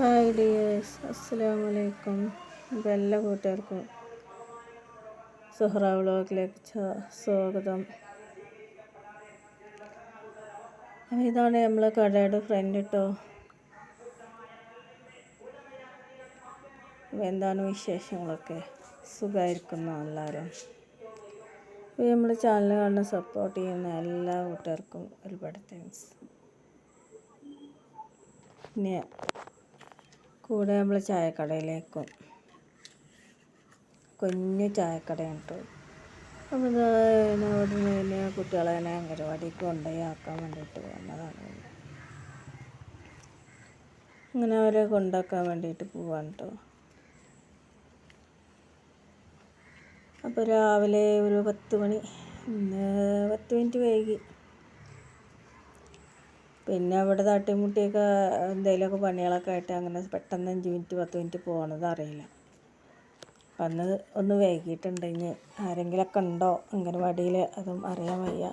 Hi dears അസ്സലാമു അലൈക്കും അപ്പോൾ എല്ലാ കൂട്ടുകാർക്കും സുഹ്റ വ്ളോഗിലേക്ക് സ്വാഗതം. ഇതാണ് നമ്മളെ കടയുടെ ഫ്രണ്ട് കേട്ടോ എന്താണ് വിശേഷങ്ങളൊക്കെ? സുഖമായിരിക്കുന്നു എല്ലാവരും? അപ്പോൾ നമ്മൾ ചാനൽ കാണുന്ന സപ്പോർട്ട് ചെയ്യുന്ന എല്ലാ കൂട്ടുകാർക്കും ഒരുപാട് താങ്ക്സ് പിന്നെ കൂടെ നമ്മൾ ചായക്കടയിലേക്കും. കുഞ്ഞു ചായക്കടയാണ് കേട്ടോ അപ്പോൾ അവിടെ നിന്ന് കുട്ടികളെ തന്നെ അംഗനവാടിക്ക് കൊണ്ടുപോയി ആക്കാൻ വേണ്ടിയിട്ട് വന്നതാണ്. അങ്ങനെ അവരെ കൊണ്ടാക്കാൻ വേണ്ടിയിട്ട് പോവാണ് കേട്ടോ അപ്പോൾ രാവിലെ ഒരു പത്ത് മണി പത്ത് മിനിറ്റ് വൈകി. പിന്നെ അവിടെ തട്ടിമുട്ടിയൊക്കെ എന്തെങ്കിലുമൊക്കെ പണികളൊക്കെ ആയിട്ട് അങ്ങനെ പെട്ടെന്ന് അഞ്ച് മിനിറ്റ് പത്ത് മിനിറ്റ് പോകണത് അറിയില്ല. അന്ന് ഒന്ന് വൈകിട്ടുണ്ടെങ്കിൽ ആരെങ്കിലുമൊക്കെ ഉണ്ടോ അംഗനവാടിയിൽ അതും അറിയാൻ വയ്യ.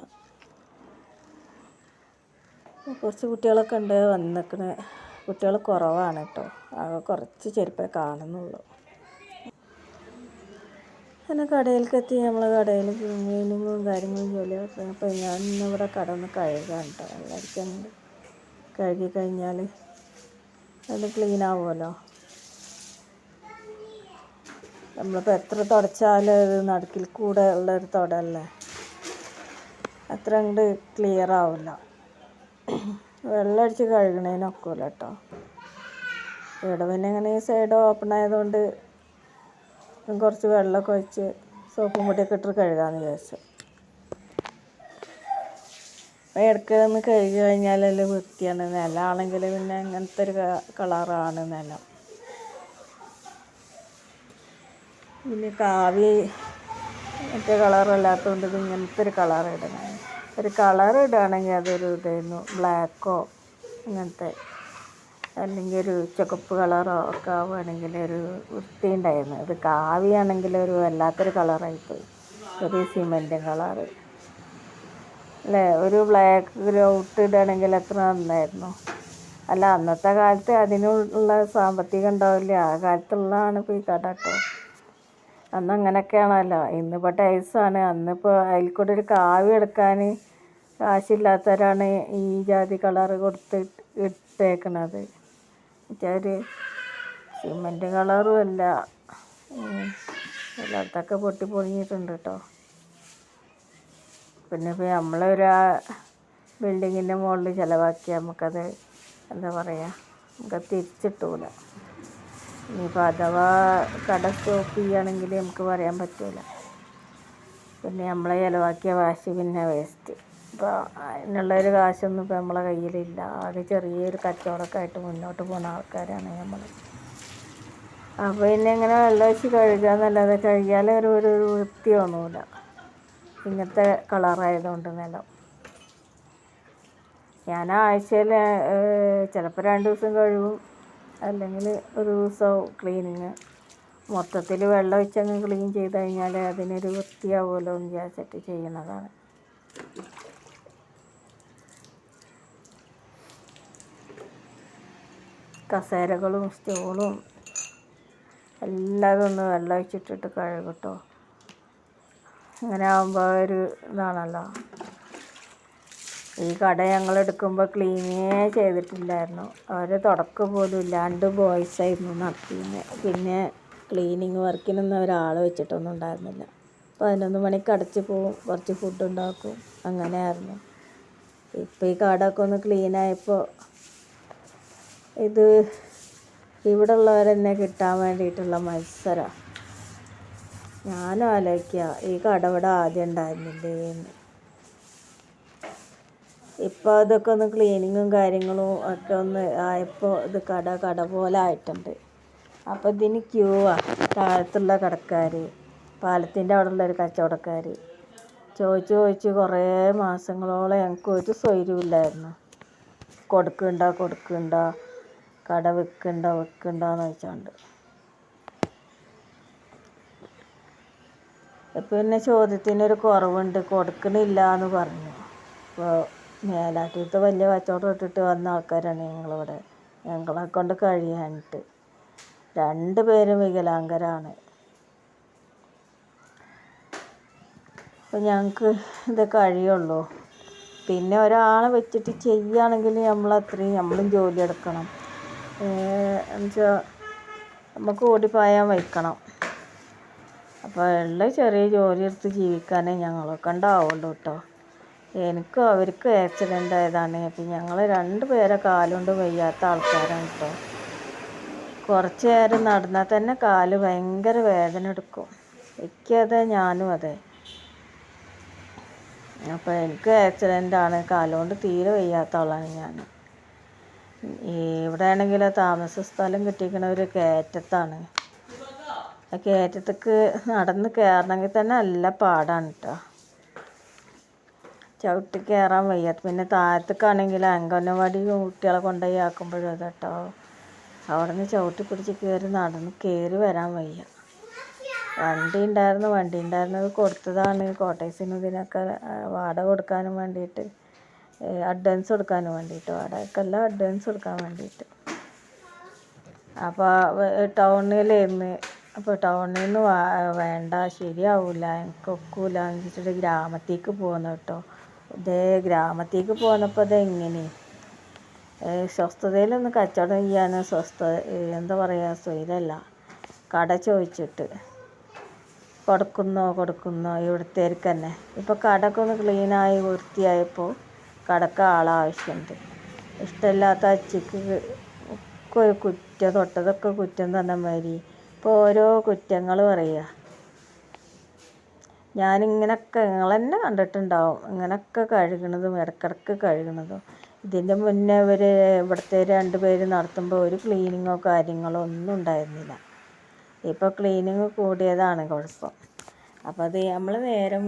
കുറച്ച് കുട്ടികളൊക്കെ ഉണ്ട്. വന്നിക്കണ്. കുട്ടികൾ കുറവാണ് കേട്ടോ. ആകെ കുറച്ച് ചെരുപ്പേ കാണുന്നുള്ളൂ. അങ്ങനെ എത്തി നമ്മൾ കടയിൽ ക്ലീനിങ്ങും കാര്യങ്ങളും ജോലിയൊക്കെ അപ്പോൾ ഞാൻ ഇന്ന് ഇവിടെ കട ഒന്ന് കഴുകാൻ കേട്ടോ അങ്ങോട്ട് കഴുകി കഴിഞ്ഞാൽ അത് ക്ലീൻ ആവുമല്ലോ. നമ്മളിപ്പോൾ എത്ര തുടച്ചാലും അത് നടുക്കിൽ കൂടെ ഉള്ളൊരു തുടല്ലേ? അത്ര അങ്ങോട്ട് ക്ലിയർ ആവില്ല വെള്ളം അടിച്ച് കഴുകണേനൊക്കില്ല കേട്ടോ ഇവിടെ പിന്നെ ഇങ്ങനെ സൈഡ് ഓപ്പൺ ആയതുകൊണ്ട് കുറച്ച് വെള്ളമൊക്കെ ഒഴിച്ച് സോപ്പും പൊടിയൊക്കെ ഇട്ട് കഴുകാമെന്ന് വിചാരിച്ചു. ഇടയ്ക്ക് ഒന്ന് കഴുകി കഴിഞ്ഞാലല്ലേ വൃത്തിയാണ്. നിലമാണെങ്കിൽ പിന്നെ അങ്ങനത്തെ ഒരു കളറാണ് നിലം. പിന്നെ കാവി മറ്റേ കളറല്ലാത്തതുകൊണ്ട് ഇത് ഇങ്ങനത്തെ ഒരു കളർ ഇടണം. ഒരു കളർ ഇടുകയാണെങ്കിൽ അതൊരു ഇതായിരുന്നു. ബ്ലാക്കോ അങ്ങനത്തെ അല്ലെങ്കിൽ ഒരു ചുവപ്പ് കളറോ ഒക്കെ ആവുകയാണെങ്കിൽ ഒരു വൃത്തി ഉണ്ടായിരുന്നു. ഇത് കാവിയാണെങ്കിൽ ഒരു വല്ലാത്തൊരു കളറായിപ്പോയി ഒരു സിമെന്റ് കളറ്. അല്ലേ? ഒരു ബ്ലാക്ക് ഗ്രൗട്ട് ഇടുകയാണെങ്കിൽ എത്ര നന്നായിരുന്നു. അല്ല അന്നത്തെ കാലത്ത് അതിനുള്ള സാമ്പത്തികം ഉണ്ടാവില്ല. ആ കാലത്തുള്ളതാണ് ഇപ്പോൾ ഈ കട കേട്ടോ. അന്ന് അങ്ങനെയൊക്കെയാണല്ലോ. ഇന്നിപ്പോൾ ടൈൽസാണ് അന്നിപ്പോൾ അതിൽ കൂടെ ഒരു കാവി എടുക്കാൻ കാശില്ലാത്തവരാണ് ഈ ജാതി കളറ് കൊടുത്ത് ഇട്ടേക്കണത്. ഒരു സിമെന്റ് കളറും അല്ല. അതൊക്കെ പൊട്ടി പൊളിഞ്ഞിട്ടുണ്ട് കേട്ടോ. പിന്നെ ഇപ്പോൾ നമ്മളൊരു ബിൽഡിങ്ങിന്റെ മുകളിൽ ചിലവാക്കി നമുക്കത് എന്താ പറയുക നമുക്ക് തിരിച്ചിട്ടൂല. ഇനിയിപ്പോൾ അഥവാ കട സ്റ്റോപ്പ് ചെയ്യുകയാണെങ്കിൽ നമുക്ക് പറയാൻ പറ്റില്ല പിന്നെ നമ്മളെ ചിലവാക്കിയ കാശ് പിന്നെ വേസ്റ്റ്. ഇപ്പോൾ അതിനുള്ളൊരു കാശൊന്നും ഇപ്പോൾ നമ്മളെ കയ്യിലില്ല. ആകെ ചെറിയൊരു കച്ചവടമൊക്കെ ആയിട്ട് മുന്നോട്ട് പോകുന്ന ആൾക്കാരാണ് നമ്മൾ അപ്പോൾ പിന്നെ ഇങ്ങനെ വെള്ളം വെച്ച് കഴുകുക എന്നല്ലാതെ കഴുകിയാൽ ഒരു ഒരു വൃത്തി ഇങ്ങനത്തെ കളറായതുകൊണ്ട് നിലം ഞാൻ ആഴ്ചയിൽ ചിലപ്പോൾ രണ്ട് ദിവസം കഴുകും അല്ലെങ്കിൽ ഒരു ദിവസം ക്ലീനിങ് മൊത്തത്തിൽ വെള്ളം ഒഴിച്ചങ്ങ് ക്ലീൻ ചെയ്ത് കഴിഞ്ഞാൽ അതിനൊരു വൃത്തിയാവുമല്ലോ എന്ന് വിചാരിച്ചിട്ട് ചെയ്യുന്നതാണ്. കസേരകളും സ്റ്റൂളും എല്ലാതും ഒന്ന് വെള്ളം ഒഴിച്ചിട്ടിട്ട് കഴുകട്ടോ അങ്ങനെ ആകുമ്പോൾ ഒരു ഇതാണല്ലോ. ഈ കട ഞങ്ങൾ എടുക്കുമ്പോൾ ക്ലീനേ ചെയ്തിട്ടില്ലായിരുന്നു. അവർ തുടക്കം പോലും ഇല്ലാണ്ട് ബോയ്സ് ആയിരുന്നു നടത്തിയിരുന്നത് പിന്നെ ക്ലീനിങ് വർക്കിനൊന്നും ഒരാൾ വെച്ചിട്ടൊന്നും ഉണ്ടായിരുന്നില്ല. പതിനൊന്ന് മണിക്ക് അടച്ച് പോവും കുറച്ച് ഫുഡ് ഉണ്ടാക്കും അങ്ങനെയായിരുന്നു. ഇപ്പോൾ ഈ കടമൊക്കെ ഒന്ന് ക്ലീനായപ്പോൾ ഇത് ഇവിടെ ഉള്ളവരെന്നെ കിട്ടാൻ വേണ്ടിയിട്ടുള്ള മത്സരം. ഞാനും ആലോചിക്കുക ഈ കട ഇവിടെ ആദ്യം ഉണ്ടായിരുന്നില്ലേ എന്ന്. അതൊക്കെ ഒന്ന് ക്ലീനിങ്ങും കാര്യങ്ങളും ഒക്കെ ഒന്ന് ആയപ്പോൾ ഇത് കട കട പോലെ ആയിട്ടുണ്ട്. അപ്പോൾ ഇതിന് ക്യൂ ആ താഴത്തുള്ള കടക്കാർ പാലത്തിന്റെ അവിടെ ഉള്ളൊരു കച്ചവടക്കാർ ചോദിച്ച് ചോദിച്ച് കുറേ മാസങ്ങളോളം ഞങ്ങൾക്ക് ഒരു സ്വൈര്യമില്ലായിരുന്നു കൊടുക്കണ്ട കൊടുക്കണ്ട കട വെക്കണ്ട വെക്കണ്ടെന്ന് വെച്ചോണ്ട് പിന്നെ ചോദ്യത്തിനൊരു കുറവുണ്ട് കൊടുക്കണില്ല എന്ന് പറഞ്ഞു. അപ്പോൾ മേലാറ്റൂരത്തെ വലിയ കച്ചവടം ഇട്ടിട്ട് വന്ന ആൾക്കാരാണ് ഞങ്ങളിവിടെ. ഞങ്ങളെ കൊണ്ട് കഴിയാനിട്ട് രണ്ട് പേരും വികലാംഗരാണ്. അപ്പം ഞങ്ങൾക്ക് ഇത് കഴിയുള്ളൂ. പിന്നെ ഒരാളെ വെച്ചിട്ട് ചെയ്യുകയാണെങ്കിൽ നമ്മൾ അത്രയും നമ്മളും ജോലി എടുക്കണം. എന്നുവെച്ചാൽ നമുക്ക് ഓടിപ്പായാൻ വയ്ക്കണം. അപ്പോൾ ഉള്ള ചെറിയ ജോലി എടുത്ത് ജീവിക്കാനേ ഞങ്ങളൊക്കെ ഉണ്ടാവുള്ളൂ കേട്ടോ എനിക്കും അവർക്കും ആക്സിഡന്റ് ആയതാണ്. അപ്പം ഞങ്ങൾ രണ്ട് പേരെ കാലുകൊണ്ട് വയ്യാത്ത ആൾക്കാരാണ് കേട്ടോ കുറച്ച് നേരം നടന്നാൽ തന്നെ കാൽ ഭയങ്കര വേദന എടുക്കും. എനിക്കതെ ഞാനും അതെ. അപ്പോൾ എനിക്ക് ആക്സിഡന്റ് ആണ്. കാലുകൊണ്ട് തീരെ വയ്യാത്ത ആളാണ് ഞാൻ ഇവിടെ ആണെങ്കിൽ താമസ സ്ഥലം കിട്ടിയിരിക്കണ ഒരു കയറ്റത്താണ്. കയറ്റത്തേക്ക് നടന്ന് കയറണമെങ്കിൽ തന്നെ നല്ല പാടാണ് കേട്ടോ ചവിട്ടി കയറാൻ വയ്യ. പിന്നെ താഴത്തേക്കാണെങ്കിൽ അംഗനവാടി കുട്ടികളെ കൊണ്ടുപോയി ആക്കുമ്പോഴും അതെ കേട്ടോ അവിടെ നിന്ന് ചവിട്ടി പിടിച്ച് കയറി നടന്ന് കയറി വരാൻ വയ്യ. വണ്ടി ഉണ്ടായിരുന്നു വണ്ടി ഉണ്ടായിരുന്നത് കൊടുത്തതാണ്. കോട്ടേഴ്സിനും ഇതിനൊക്കെ വാടക കൊടുക്കാനും വേണ്ടിയിട്ട് അഡ്വാൻസ് കൊടുക്കാനും വേണ്ടിയിട്ട് വാടകയ്ക്കല്ല അഡ്വാൻസ് കൊടുക്കാൻ വേണ്ടിയിട്ട്. അപ്പോൾ ടൗണിലായിരുന്നു അപ്പോൾ ടൗണിൽ നിന്ന് വേണ്ട ശരിയാവില്ല എനിക്ക് ഒക്കില്ല എന്ന് വെച്ചിട്ട് ഗ്രാമത്തേക്ക് പോകുന്നു കേട്ടോ. ഇതേ ഗ്രാമത്തേക്ക് പോന്നപ്പോൾ ഇത് എങ്ങനെ സ്വസ്ഥതയിലൊന്ന് കച്ചവടം ചെയ്യാൻ സ്വസ്ഥ എന്താ പറയുക സ്വൈരല്ല. കട ചോദിച്ചിട്ട്. കൊടുക്കുന്നോ കൊടുക്കുന്നോ ഇവിടുത്തേക്ക് തന്നെ. ഇപ്പോൾ കടക്ക് ഒന്ന് ക്ലീനായി വൃത്തിയായപ്പോൾ കടക്ക് ആളാവശ്യമുണ്ട് ഇഷ്ടമില്ലാത്ത അച്ചിക്ക് ഒരു കുറ്റം തൊട്ടതൊക്കെ കുറ്റം തന്ന മാതിരി ഓരോ കുറ്റങ്ങൾ പറയുക ഞാനിങ്ങനൊക്കെ നിങ്ങൾ തന്നെ കണ്ടിട്ടുണ്ടാവും. ഇങ്ങനൊക്കെ കഴുകണതും ഇടക്കിടക്ക് കഴുകണതും. ഇതിന്റെ മുന്നേ ഇവർ ഇവിടുത്തെ രണ്ട് പേര് നടത്തുമ്പോൾ ഒരു ക്ലീനിങ്ങോ കാര്യങ്ങളോ ഒന്നും ഉണ്ടായിരുന്നില്ല. ഇപ്പോൾ ക്ലീനിങ് കൂടിയതാണ് കുഴപ്പം. അപ്പോൾ അത് നമ്മൾ നേരം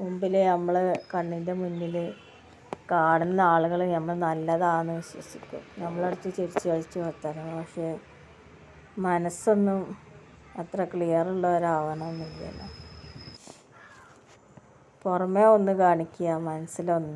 മുമ്പിൽ നമ്മൾ കണ്ണിന്റെ മുന്നിൽ കാണുന്ന ആളുകൾ നമ്മൾ നല്ലതാണെന്ന് വിശ്വസിക്കും. നമ്മളടുത്ത് ചിരിച്ച് കളിച്ച് വർത്താനം. പക്ഷേ മനസ്സൊന്നും അത്ര ക്ലിയർ ഉള്ളവരാവണമെന്നില്ലല്ലോ പുറമേ ഒന്ന് കാണിക്കുക മനസ്സിലൊന്ന്.